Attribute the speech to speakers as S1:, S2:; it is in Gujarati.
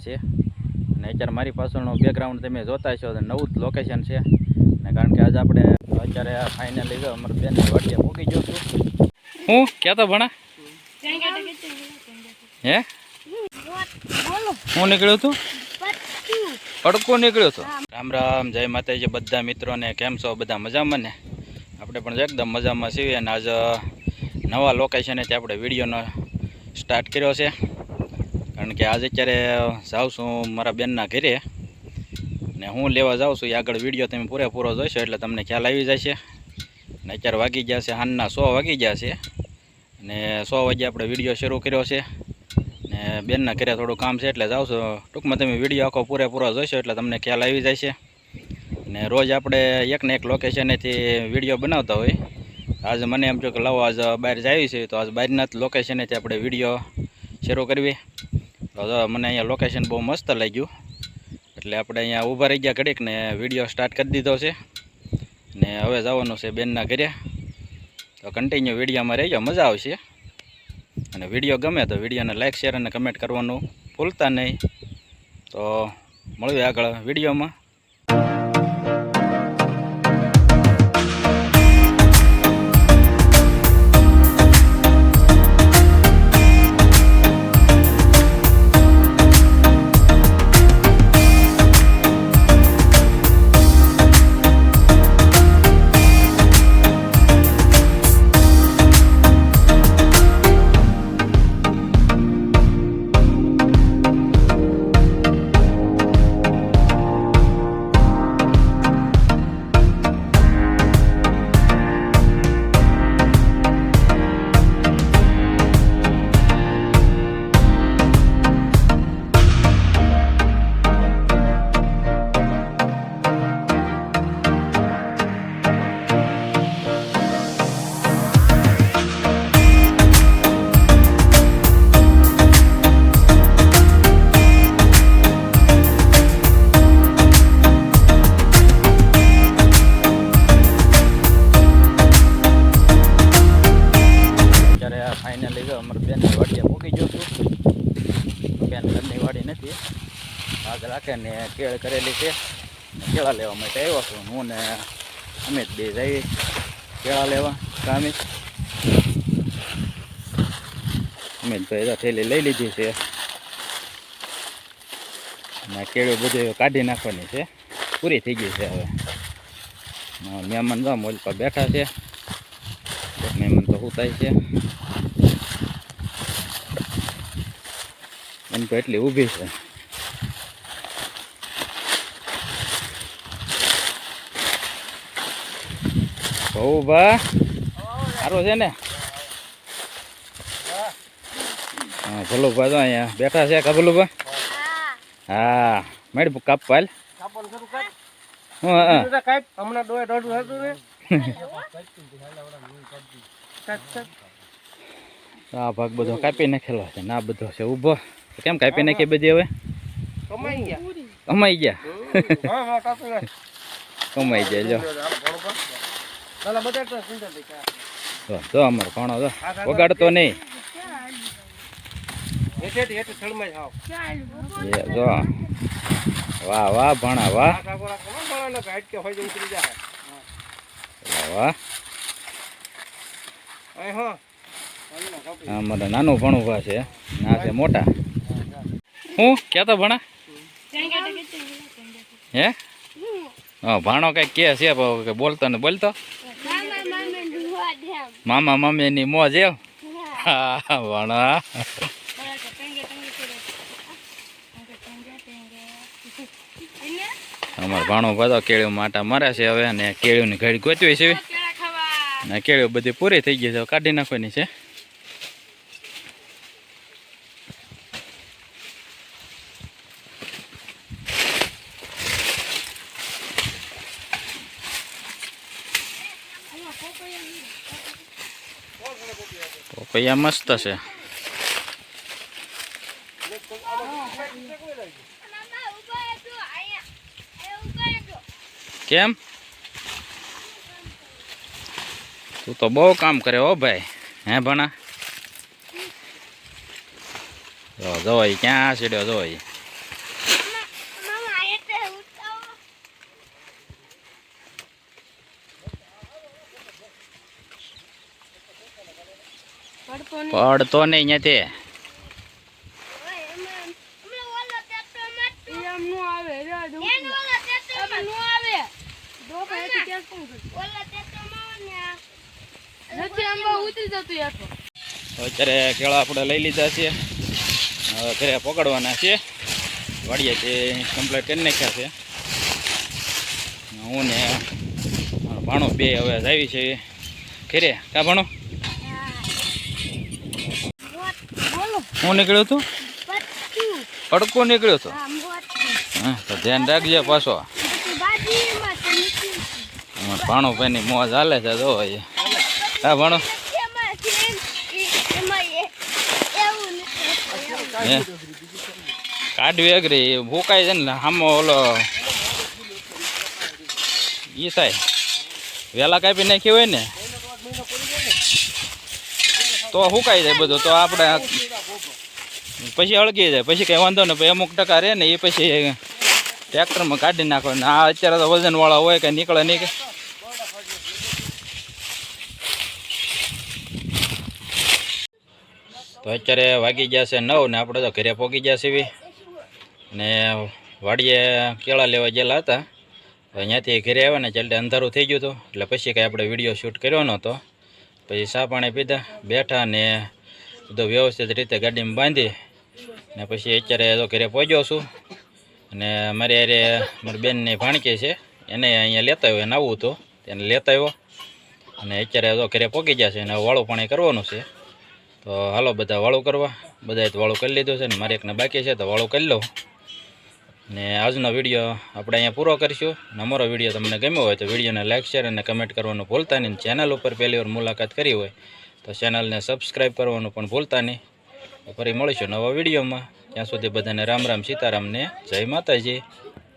S1: છે. અત્યારે મારી પાસેનો બેકગ્રાઉન્ડ તમે જોતા છો નવું જ લોકેશન છે. ને કારણ કે આજે આપણે અત્યારે ફાઇનલી જો અમારે બેન વાડીએ મૂકી ગયો છું. હું? તો ભણા? હે? હું નીકળ્યો છું? પડકો નીકળ્યો છું. રામ રામ, જય માતાજી બધા મિત્રોને, કેમ છો? બધા મજામાં ને? આપણે પણ એકદમ મજામાં છીએ અને આજ નવા લોકેશનેથી આપણે વિડીયોનો સ્ટાર્ટ કર્યો છે. કારણ કે આજે અત્યારે જાઉં છું મારા બેનના ઘરે ને હું લેવા જાઉં છું. એ આગળ વીડિયો તમે પૂરેપૂરો જોઈશો એટલે તમને ખ્યાલ આવી જશે. ને અત્યારે વાગી ગયા છે હાનના સો વાગી ગયા છે. ને સો વાગે આપણે વીડિયો શરૂ કર્યો છે. ને બેનના ઘરે થોડું કામ છે એટલે જાઉં છું. ટૂંકમાં તમે વીડિયો આખો પૂરેપૂરો જોઈશો એટલે તમને ખ્યાલ આવી છે ને રોજ આપણે એક ને એક લોકેશનેથી વીડિયો બનાવતા હોય. આજે મને એમ થયું કે લાવો, આજ બહાર જાવી છે તો આજ બહારના જ લોકેશનેથી આપણે વીડિયો શરૂ કરવી. તો મને અહીંયા લોકેશન બહુ મસ્ત લાગ્યું. એટલે આપણે અહીંયા ઊભા રહી ગયા ઘડીક ને વીડિયો સ્ટાર્ટ કરી દીધો છે. ને હવે જવાનું છે બેનના ઘરે. તો કન્ટિન્યુ વિડીયોમાં રહેજો, મજા આવશે. અને વીડિયો ગમે તો વિડીયોને લાઇક શેર અને કમેન્ટ કરવાનું ભૂલતા નહીં. તો મળ્યું આગળ વિડીયોમાં. આગ રાખે ને કેળ કરેલી છે. કેળા લેવા માટે આવ્યો છું. હું ને અમિત બે જઈએ કેળા લેવા. કામે. અમિતભાઈ તો થેલી લઈ લીધી છે. અને કેળું બધું કાઢી નાખવાની છે. પૂરી થઈ ગઈ છે હવે. મહેમાન જો મોલ પર બેઠા છે. મહેમાન તો ઉતાય છે. એમ તો એટલી ઊભી છે. બહુ બા સારું છે ને? હા ભલુભા તો અહીંયા બેઠા છે. કા ભા હા મેડ કાપ પાલ. આ ભાગ બધો કાપી નાખેલો છે. ના બધો છે. ઊભો કેમ કાપી નાખી બધી હવે?
S2: કમાઈ ગયા.
S1: કમાઈ ગયા. કમાઈ ગયા જો.
S2: તો.
S1: જો અમારો ભાણો જો વગાડતો નહીં
S2: જ
S1: વાહ વાહ ભણા વાહ
S2: તો.
S1: વાહ અમારે નાનું ભણું ભા છે ના છે મોટા હું ક્યાં ભણા હે હા ભાણો કઈ કે છે પણ બોલતો ને બોલતો મામા મામી ની મોજ એમ? ભણા અમારે ભાણો બધો કેળું માટા મારે છે હવે અને કેળુંની ઘડી ગોતવી છે. ને કેળું બધી પૂરી થઈ ગઈ છે કાઢી નાખવાની છે. પપૈયા મસ્ત છે. કેમ? તું તો બહુ કામ કરે હો ભાઈ. હે ભણા? જો જોઈ ક્યાં સીડ્યો જોઈ પડતો નહીં ત્યાંથી
S3: એમ નો આવે રે દઉં છું. એમ નો આવે ડોકા હેઠી ક્યાંક કોણ કરે? નથી આમાં ઉતરી જતું નહીં તો.
S1: અત્યારે કેળા આપણે લઈ લીધા છે. હવે ઘરે પકડવાના છે. વાડીએ તે કમ્પ્લીટ કરી નાખ્યા છે. હું ને ભાણો બે હવે આવી છે. ઘરે. કા ભાણો? હું નીકળ્યો તું અડકો નીકળ્યો હતો
S3: હા
S1: તો ધ્યાન રાખજે પાછો.
S3: તો
S1: ભાણો ભાઈની મોજ હાલે છે જો હા ભાણો. કાઢવી અઘરી ભૂકાય છે ને આમાં ઓલો ઈ થાય. વેલા કાપી નાખી હોય ને તો હુકાઈ જાય બધું. તો આપણે પછી અળગી જાય. પછી કઈ વાંધો ને પછી અમુક ટકા રહે ને એ પછી ટ્રેક્ટરમાં કાઢી નાખો ને આ અત્યારે તો વજનવાળા હોય કંઈ નીકળે નહીં તો અત્યારે વાગી છે નવ ને આપણે તો ઘરે પહોંચી ગયા છીએ. ને વાડીએ કેળા લેવા ગયેલા હતા. અહીંયાથી ઘરે આવ્યા ને ચાલતે અંધારું થઈ ગયું હતું. એટલે પછી કાંઈ આપણે વીડિયો શૂટ કર્યો નહોતો. પછી ચા પાણી પીધા, બેઠા ને બધું વ્યવસ્થિત રીતે ગાડીમાં બાંધી ને પછી અત્યારે તો ઘરે પહોંચ્યો છું. અને મારી અરે મારી બેનની ભાણકી છે. એને અહીંયા લેતા આવ્યો, એને આવવું હતું. તેને લેતા આવ્યો. અને અત્યારે તો ઘરે પહોંચી છે અને વાળું પાણી કરવાનું છે. તો હાલો બધા વાળું કરવા. બધાએ તો વાળું કરી લીધું છે ને મારે એકને બાકી છે તો વાળું કરી લઉં. ને આજનો વીડિયો આપણે અહીંયા પૂરો કરીશું. અમારો વીડિયો તમને ગમ્યો હોય તો વિડીયોને લાઇક શેર અને કમેન્ટ કરવાનું ભૂલતા નહીં. ચેનલ ઉપર પહેલી વાર મુલાકાત કરી હોય તો ચેનલને સબસ્ક્રાઈબ કરવાનું પણ ભૂલતા નહીં. ફરી મળીશું નવા વિડીયોમાં. ત્યાં સુધી બધાને રામ રામ સીતારામને જય માતાજી.